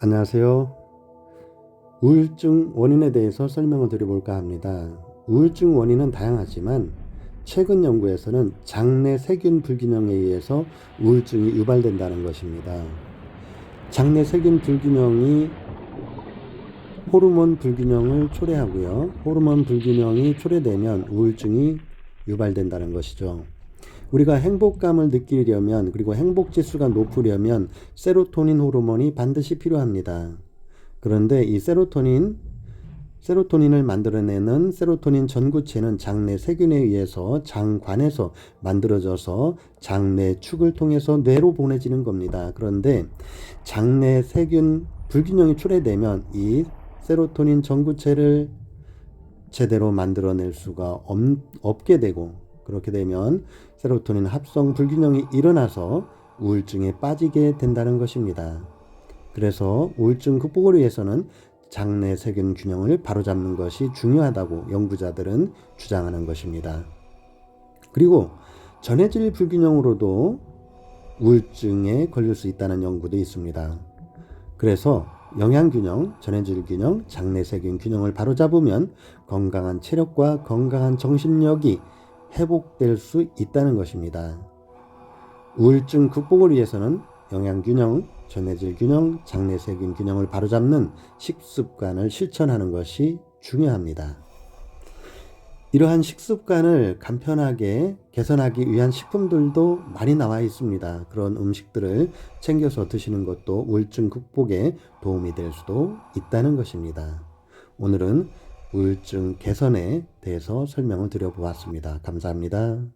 안녕하세요. 우울증 원인에 대해서 설명을 드려볼까 합니다. 우울증 원인은 다양하지만 최근 연구에서는 장내 세균 불균형에 의해서 우울증이 유발된다는 것입니다. 장내 세균 불균형이 호르몬 불균형을 초래하고요. 호르몬 불균형이 초래되면 우울증이 유발된다는 것이죠. 우리가 행복감을 느끼려면 그리고 행복 지수가 높으려면 세로토닌 호르몬이 반드시 필요합니다. 그런데 이 세로토닌 세로토닌을 만들어내는 세로토닌 전구체는 장내 세균에 의해서 장관에서 만들어져서 장내 축을 통해서 뇌로 보내지는 겁니다. 그런데 장내 세균 불균형이 초래되면 이 세로토닌 전구체를 제대로 만들어낼 수가 없, 없게 되고 그렇게 되면 세로토닌 합성 불균형이 일어나서 우울증에 빠지게 된다는 것입니다. 그래서 우울증 극복을 위해서는 장내 세균 균형을 바로잡는 것이 중요하다고 연구자들은 주장하는 것입니다. 그리고 전해질 불균형으로도 우울증에 걸릴 수 있다는 연구도 있습니다. 그래서 영양균형, 전해질 균형, 장내 세균 균형을 바로잡으면 건강한 체력과 건강한 정신력이 회복될 수 있다는 것입니다. 우울증 극복을 위해서는 영양균형, 전해질 균형, 장내 세균 균형을 바로잡는 식습관을 실천하는 것이 중요합니다. 이러한 식습관을 간편하게 개선하기 위한 식품들도 많이 나와 있습니다. 그런 음식들을 챙겨서 드시는 것도 우울증 극복에 도움이 될 수도 있다는 것입니다. 오늘은 우울증 개선에 대해서 설명을 드려보았습니다. 감사합니다.